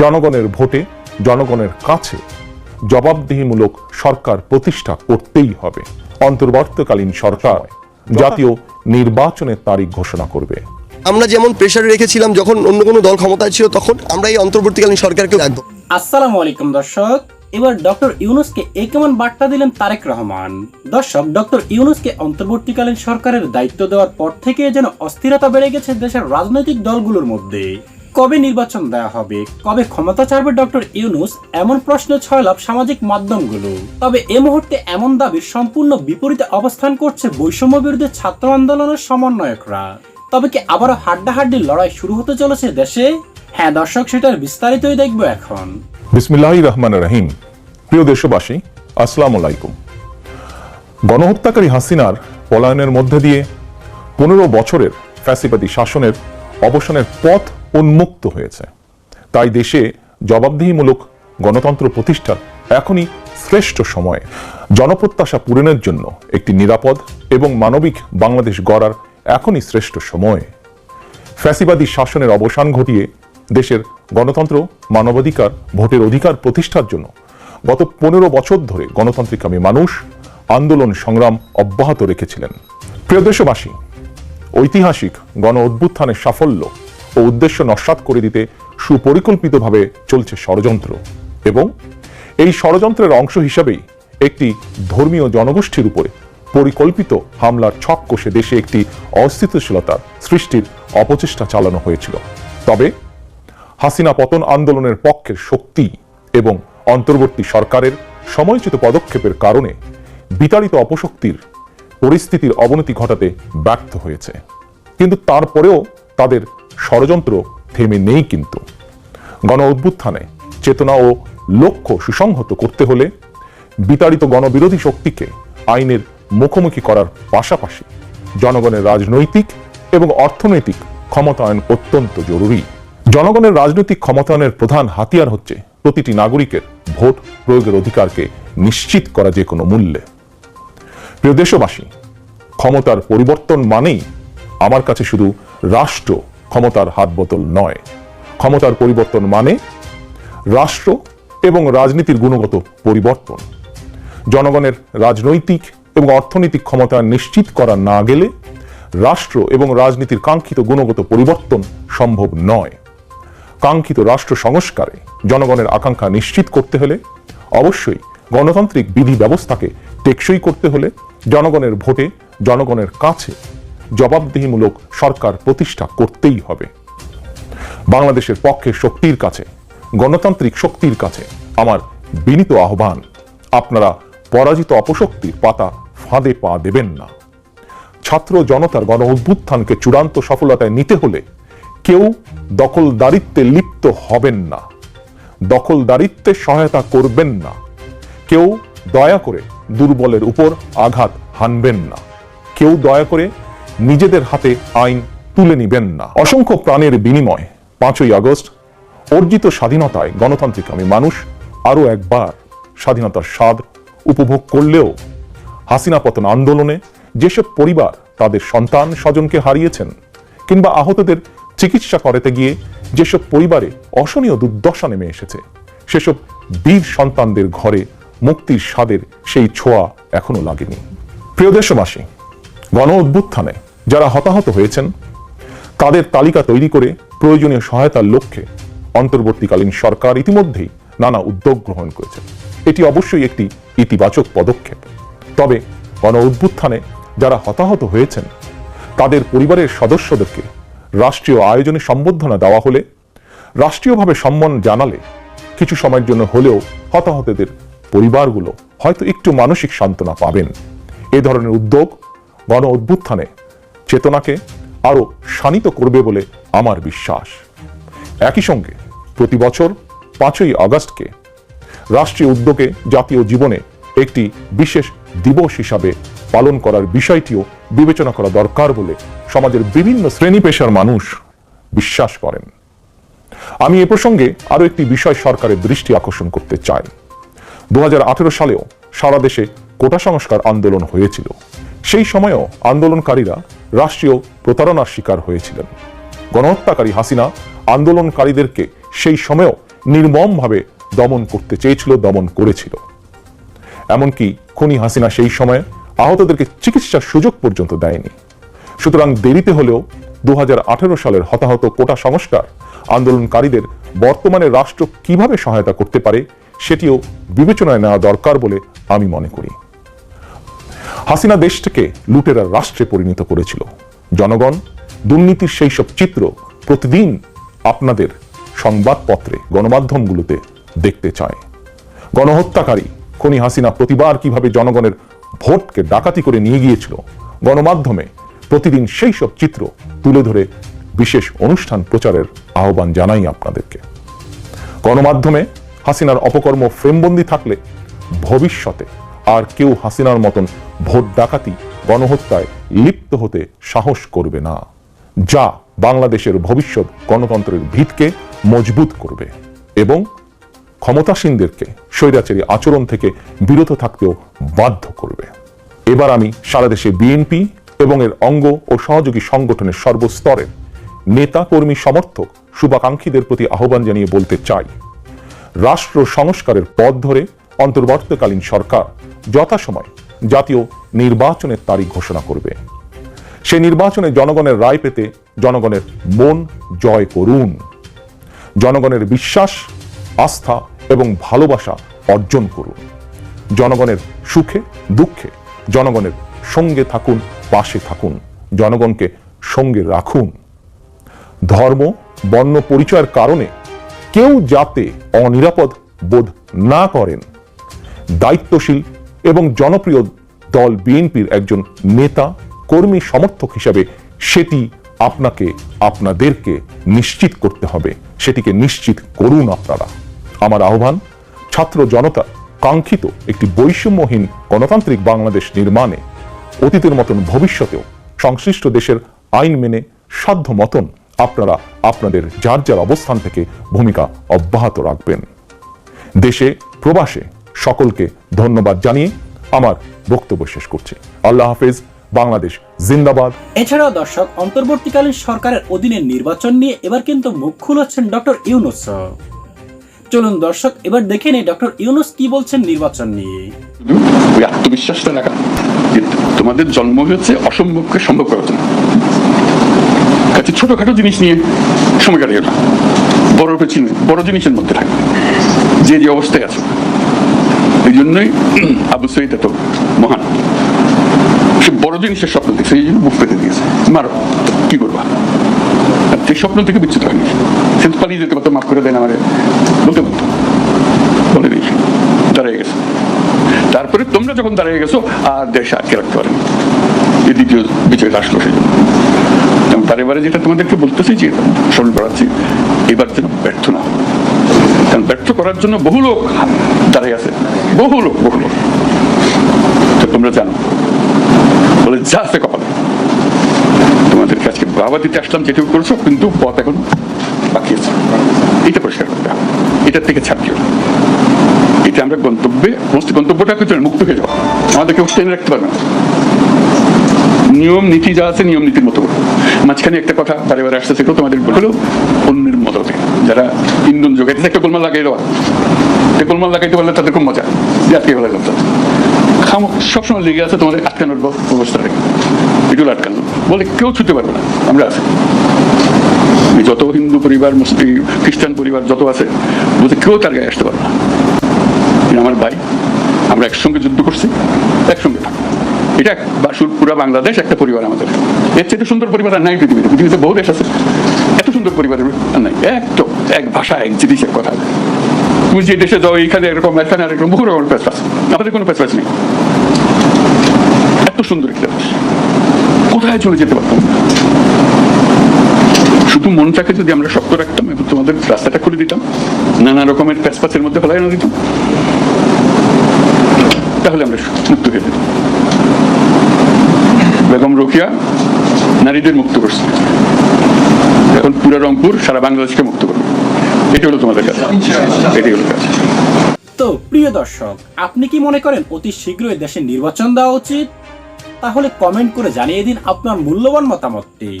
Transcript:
জনগণের ভোটে জনগণের কাছে জবাবদিহিমূলক সরকার প্রতিষ্ঠা করতেই হবে। অন্তর্বর্তীকালীন সরকার জাতীয় নির্বাচনের তারিখ ঘোষণা করবে। আমরা যেমন প্রেশারে রেখেছিলাম যখন অন্য কোনো দল ক্ষমতায় ছিল তখন আমরা এই অন্তর্বর্তীকালীন সরকারকে রাখব। আসসালামু আলাইকুম দর্শক এবার ডক্টর ইউনুসকে এই কেমন বার্তা দিলেন তারেক রহমান? দর্শক ডক্টর ইউনুসকে অন্তর্বর্তীকালীন সরকারের দায়িত্ব দেওয়ার পর থেকে যেন অস্থিরতা বেড়ে গেছে দেশের রাজনৈতিক দলগুলোর মধ্যে। কবে নির্বাচন দেওয়া হবে? কবে ক্ষমতা ছাড়বে ডক্টর ইউনুস? এমন প্রশ্ন ছয়লাভ সামাজিক মাধ্যমগুলো। তবে এ মুহূর্তে এমন দাবির সম্পূর্ণ বিপরীতে অবস্থান করছে বৈষম্য বিরুদ্ধে ছাত্র আন্দোলনের সমন্বয়করা। তবে কি আবারও হাড্ডাহাড্ডি লড়াই শুরু হতে চলেছে দেশে? হ্যাঁ দর্শক, সেটার বিস্তারিতই দেখব এখন। বিসমিল্লাহ রহমান রহিম। প্রিয় দেশবাসী, আসসালামু আলাইকুম। গণহত্যাকারী হাসিনার পলায়নের মধ্যে দিয়ে পনেরো বছরের ফ্যাসিবাদী শাসনের অবসানের পথ উন্মুক্ত হয়েছে। তাই দেশে জবাবদিহিমূলক গণতন্ত্র প্রতিষ্ঠার এখনই শ্রেষ্ঠ সময়। জনপ্রত্যাশা পূরণের জন্য একটি নিরাপদ এবং মানবিক বাংলাদেশ গড়ার এখনই শ্রেষ্ঠ সময়। ফ্যাসিবাদী শাসনের অবসান ঘটিয়ে দেশের গণতন্ত্র, মানবাধিকার, ভোটের অধিকার প্রতিষ্ঠার জন্য গত পনেরো বছর ধরে গণতান্ত্রিকামী মানুষ আন্দোলন সংগ্রাম অব্যাহত রেখেছিলেন। প্রিয় দেশবাসী, ঐতিহাসিক গণ অভ্যুত্থানের সাফল্য ও উদ্দেশ্য নস্বাত করে দিতে সুপরিকল্পিতভাবে চলছে ষড়যন্ত্র এবং এই ষড়যন্ত্রের অংশ হিসাবেই একটি ধর্মীয় জনগোষ্ঠীর উপরে পরিকল্পিত হামলার ছক কষে দেশে একটি অস্থিতিশীলতার সৃষ্টির অপচেষ্টা চালানো হয়েছিল। তবে হাসিনা পতন আন্দোলনের পক্ষের শক্তি এবং অন্তর্বর্তী সরকারের সময়োচিত পদক্ষেপের কারণে বিতাড়িত অপশক্তির পরিস্থিতির অবনতি ঘটাতে ব্যর্থ হয়েছে। কিন্তু তারপরেও তাদের ষড়যন্ত্র থেমে নেই কিন্তু। গণ অভ্যুত্থানে চেতনা ও লক্ষ্য সুসংহত করতে হলে বিতাড়িত গণবিরোধী শক্তিকে আইনের মুখোমুখি করার পাশাপাশি জনগণের রাজনৈতিক এবং অর্থনৈতিক ক্ষমতায়ন অত্যন্ত জরুরি। জনগণের রাজনৈতিক ক্ষমতায়নের প্রধান হাতিয়ার হচ্ছে প্রতিটি নাগরিকের ভোট প্রয়োগের অধিকারকে নিশ্চিত করা যে কোনো মূল্যে। প্রিয় দেশবাসী, ক্ষমতার পরিবর্তন মানেই আমার কাছে শুধু রাষ্ট্র ক্ষমতার হাত বোতল নয়। ক্ষমতার পরিবর্তন মানে রাষ্ট্র এবং রাজনীতির গুণগত পরিবর্তন। জনগণের রাজনৈতিক এবং অর্থনৈতিক ক্ষমতা নিশ্চিত করা না গেলে রাষ্ট্র এবং রাজনীতির কাঙ্ক্ষিত গুণগত পরিবর্তন সম্ভব নয়। কাঙ্ক্ষিত রাষ্ট্র সংস্কারে জনগণের আকাঙ্ক্ষা নিশ্চিত করতে হলে অবশ্যই গণতান্ত্রিক বিধি ব্যবস্থাকে টেকসই করতে হলে জনগণের ভোটে জনগণের কাছে জবাবদিহিমূলক সরকার প্রতিষ্ঠা করতেই হবে। বাংলাদেশের পক্ষের শক্তির কাছে, গণতান্ত্রিক শক্তির কাছে আমার বিনীত আহ্বান, আপনারা পরাজিত অপশক্তির পাতা ফাঁদে পা দেবেন না। ছাত্র জনতার গণ অভ্যুত্থানকে চূড়ান্ত সফলতায় নিতে হলে কেউ দখলদারিত্বে লিপ্ত হবেন না, দখলদারিত্বে সহায়তা করবেন না, কেউ দয়া করে দুর্বলের উপর আঘাত হানবেন না, কেউ দয়া করে নিজেদের হাতে আইন তুলে নিবেন না। অসংখ্য প্রাণের বিনিময় পাঁচই আগস্ট অর্জিত স্বাধীনতায় গণতান্ত্রিক আমি মানুষ আরও একবার স্বাধীনতার স্বাদ উপভোগ করলেও হাসিনা পতন আন্দোলনে যেসব পরিবার তাদের সন্তান স্বজনকে হারিয়েছেন কিংবা আহতদের চিকিৎসা করাতে গিয়ে যেসব পরিবারে অশনীয় দুর্দশা নেমে এসেছে, সেসব বীর সন্তানদের ঘরে মুক্তির স্বাদের সেই ছোঁয়া এখনও লাগেনি। প্রিয় দেশবাসী গণ অভ্যুত্থানে যারা হতাহত হয়েছেন, তাদের তালিকা তৈরি করে প্রয়োজনীয় সহায়তার লক্ষ্যে অন্তর্বর্তীকালীন সরকার ইতিমধ্যেই নানা উদ্যোগ গ্রহণ করেছে। এটি অবশ্যই একটি ইতিবাচক পদক্ষেপ। তবে গণ অভ্যুত্থানে যারা হতাহত হয়েছেন, তাদের পরিবারের সদস্যদেরকে রাষ্ট্রীয় আয়োজনে সম্বর্ধনা দেওয়া হলে, রাষ্ট্রীয়ভাবে সম্মান জানালে কিছু সময়ের জন্য হলেও হতাহতদের পরিবারগুলো হয়তো একটু মানসিক সান্ত্বনা পাবেন। এ ধরনের উদ্যোগ গণ অভ্যুত্থানে চেতনাকে আরও শানিত করবে বলে আমার বিশ্বাস। একই সঙ্গে প্রতি বছর পাঁচই আগস্টকে রাষ্ট্রীয় উদ্যোগে জাতীয় জীবনে একটি বিশেষ দিবস হিসাবে পালন করার বিষয়টিও বিবেচনা করা দরকার বলে সমাজের বিভিন্ন শ্রেণি পেশার মানুষ বিশ্বাস করেন। আমি এ প্রসঙ্গে আরও একটি বিষয় সরকারের দৃষ্টি আকর্ষণ করতে চাই। দু হাজার আঠেরো সালেও সারা দেশে কোটা সংস্কার আন্দোলন হয়েছিল। সেই সময়েও আন্দোলনকারীরা রাষ্ট্রীয় প্রতারণার শিকার হয়েছিলেন। গণহত্যাকারী হাসিনা আন্দোলনকারীদেরকে সেই সময়েও নির্মমভাবে দমন করতে চেয়েছিল, দমন করেছিল। এমনকি খুনি হাসিনা সেই সময়ে আহতদেরকে চিকিৎসার সুযোগ পর্যন্ত দেয়নি। সুতরাং দেরিতে হলেও দু হাজার আঠেরো সালের হতাহত কোটা সংস্কার আন্দোলনকারীদের বর্তমানে রাষ্ট্র কীভাবে সহায়তা করতে পারে, সেটিও বিবেচনায় নেওয়া দরকার বলে আমি মনে করি। হাসিনা দেশটাকে লুটেরার রাষ্ট্রে পরিণত করেছিল। জনগণ, দুর্নীতির সেই সব চিত্র প্রতিদিন আপনাদের সংবাদপত্রে, গণমাধ্যমগুলোতে দেখতে চায়। গণহত্যাকারী খনি হাসিনা প্রতিবার কীভাবে জনগণের ভোটকে ডাকাতি করে নিয়ে গিয়েছিল, গণমাধ্যমে প্রতিদিন সেই সব চিত্র তুলে ধরে বিশেষ অনুষ্ঠান প্রচারের আহ্বান জানাই আপনাদেরকে। গণমাধ্যমে হাসিনার অপকর্ম ফ্রেমবন্দি থাকলে ভবিষ্যতে আর কেউ হাসিনার মতন ভোট ডাকাতি, গণহত্যায় লিপ্ত হতে সাহস করবে না। যা বাংলাদেশের ভবিষ্যৎ গণতন্ত্রের ভিতকে মজবুত করবে এবং ক্ষমতাসীনদেরকে স্বৈরাচারী আচরণ থেকে বিরত থাকতেও বাধ্য করবে। এবার আমি সারা দেশে বিএনপি এবং এর অঙ্গ ও সহযোগী সংগঠনের সর্বস্তরের নেতা, কর্মী, সমর্থক শুভাকাঙ্ক্ষীদের প্রতি আহ্বান জানিয়ে বলতে চাই, রাষ্ট্র সংস্কারের পথ ধরে অন্তর্বর্তীকালীন সরকার যথাসময় জাতীয় নির্বাচনের তারিখ ঘোষণা করবে। সে নির্বাচনে জনগণের রায় পেতে জনগণের মন জয় করুন। জনগণের বিশ্বাস, আস্থা এবং ভালোবাসা অর্জন করুন। জনগণের সুখে, দুঃখে জনগণের সঙ্গে থাকুন, পাশে থাকুন। জনগণকে সঙ্গে রাখুন। ধর্ম, বর্ণ, পরিচয়ের কারণে কেউ যাতে অনিরাপদ বোধ না করেন দায়িত্বশীল এবং জনপ্রিয় দল বিএনপির একজন নেতা, কর্মী সমর্থক হিসাবে সেটি আপনাকে, আপনাদেরকে নিশ্চিত করতে হবে। সেটিকে নিশ্চিত করুন আপনারা। আমার আহ্বান, ছাত্র জনতা কাঙ্ক্ষিত একটি বৈষম্যহীন গণতান্ত্রিক বাংলাদেশ নির্মাণে অতীতের মতন ভবিষ্যতেও সংশ্লিষ্ট দেশের আইন মেনে সাধ্য মতন আপনারা আপনাদের যার যার অবস্থান থেকে ভূমিকা অব্যাহত রাখবেন। দেশে, প্রবাসে সকলকে ধন্যবাদ জানিয়ে আমার বক্তব্য শেষ করছি। আল্লাহ হাফেজ বাংলাদেশ জিন্দাবাদ। এছাড়াও দর্শক অন্তর্বর্তীকালীন সরকারের অধীনে নির্বাচন নিয়ে এবার কিন্তু মুখ খুলেছেন ডক্টর ইউনুস। চলুন দর্শক এবার দেখে নেই ডক্টর ইউনুস কি বলছেন নির্বাচন নিয়ে। আত্মবিশ্বাসটা রাখা তোমাদের জন্ম হয়েছে অসম্ভবকে সম্ভব করার জন্য। কাছে ছোটখাটো জিনিস নিয়ে সময় কাটিয়ে না। বড় পেছনে বড় জিনিসের মধ্যে থাকে যে যে অবস্থায় আছে। এই জন্যই আবু সৈদ এত মহান। সে বড় জিনিসের স্বপ্ন দেখছে, এই জন্য বুক পেতে দিয়েছে। মারো, কি করবা? সেই স্বপ্ন থেকে বিচ্ছুত হয়নি, সে পালিয়ে যেতে পারতো, মাফ করে দেন আমারে। বলতে পারতো বলেনি দাঁড়িয়ে গেছে। তারপরে তোমরা যখন দাঁড়িয়ে গেছো, আর দেশ আটকে রাখতে পারেন। এই দ্বিতীয় বিজয় আসলো সেই জন্য। বারে বারে যেটা তোমাদেরকে বলতেছি যে, স্মরণ করাচ্ছি, এবার যেন ব্যর্থ না কারণ ব্যর্থ করার জন্য বহু লোক দাঁড়িয়ে আছে। বহু লোক বহু লোক তোমরা জানো, বলে, যা আছে কপালে। তোমাদেরকে আজকে বাবা দিতে আসলাম, যেটুকু করেছ, কিন্তু পথ এখন বাকি আছে। এটা পরিষ্কার করতে এটার থেকে ছাড় দিও এটা আমরা গন্তব্যে, সমস্ত গন্তব্যটা কিন্তু মুক্ত হয়ে যাব। আমাদেরকে টেনে রাখতে পারবে না। নিয়ম, নীতি যা আছে, নিয়ম, নীতির মতো। মাঝখানে একটা কথা বারে বারে আসতেছে কেউ তোমাদের হলো অন্যের মদতে। যারা ইন্ধন যোগাইতেছে, একটা গোলমাল লাগাই দেওয়া। একটা গোলমাল লাগাইতে পারলে তাদের খুব মজা। যে আটকে ফেলা খাম, সবসময় লেগে আছে তোমাদের আটকানোর অবস্থা রেখে। এগুলো আটকানো। বলে কেউ ছুটতে পারবে না। আমরা আছি। যত হিন্দু পরিবার, মুসলিম, খ্রিস্টান পরিবার যত আছে বলতে কেউ তার গায়ে আসতে পারবে না। আমার ভাই, আমরা একসঙ্গে যুদ্ধ করছি, একসঙ্গে থাকব। এটা পুরা বাংলাদেশ, একটা পরিবার আমাদের। এর চেয়ে সুন্দর পরিবার আর নাই পৃথিবীতে। পৃথিবীতে বহু দেশ আছে। এত সুন্দর পরিবার নাই। এক তো এক ভাষা, এক জিনিস, এক কথা। তুমি যে দেশে যাও এখানে এরকম এখানে এরকম বহু রকমের আছে। আমাদের কোনো পেশ নেই। এত সুন্দর একটা দেশ। কোথায় চলে যেতে পারতাম? শুধু মনটাকে যদি আমরা শক্ত রাখতাম এবং তোমাদের রাস্তাটা খুলে দিতাম, নানা রকমের প্যাসপাসের মধ্যে ফেলাই না দিতাম, তাহলে আমরা মুক্ত হয়ে যেতাম। বেগম রোকিয়া নারীদের মুক্ত করছে। এখন পুরো রংপুর, সারা বাংলাদেশকে মুক্ত করবে। এটি হলো তোমাদের কাছে এটি হলো কাজ। তো প্রিয় দর্শক, আপনি কি মনে করেন অতি শীঘ্রই দেশে নির্বাচন দেওয়া উচিত? তাহলে কমেন্ট করে জানিয়ে দিন আপনার মূল্যবান মতামতটি।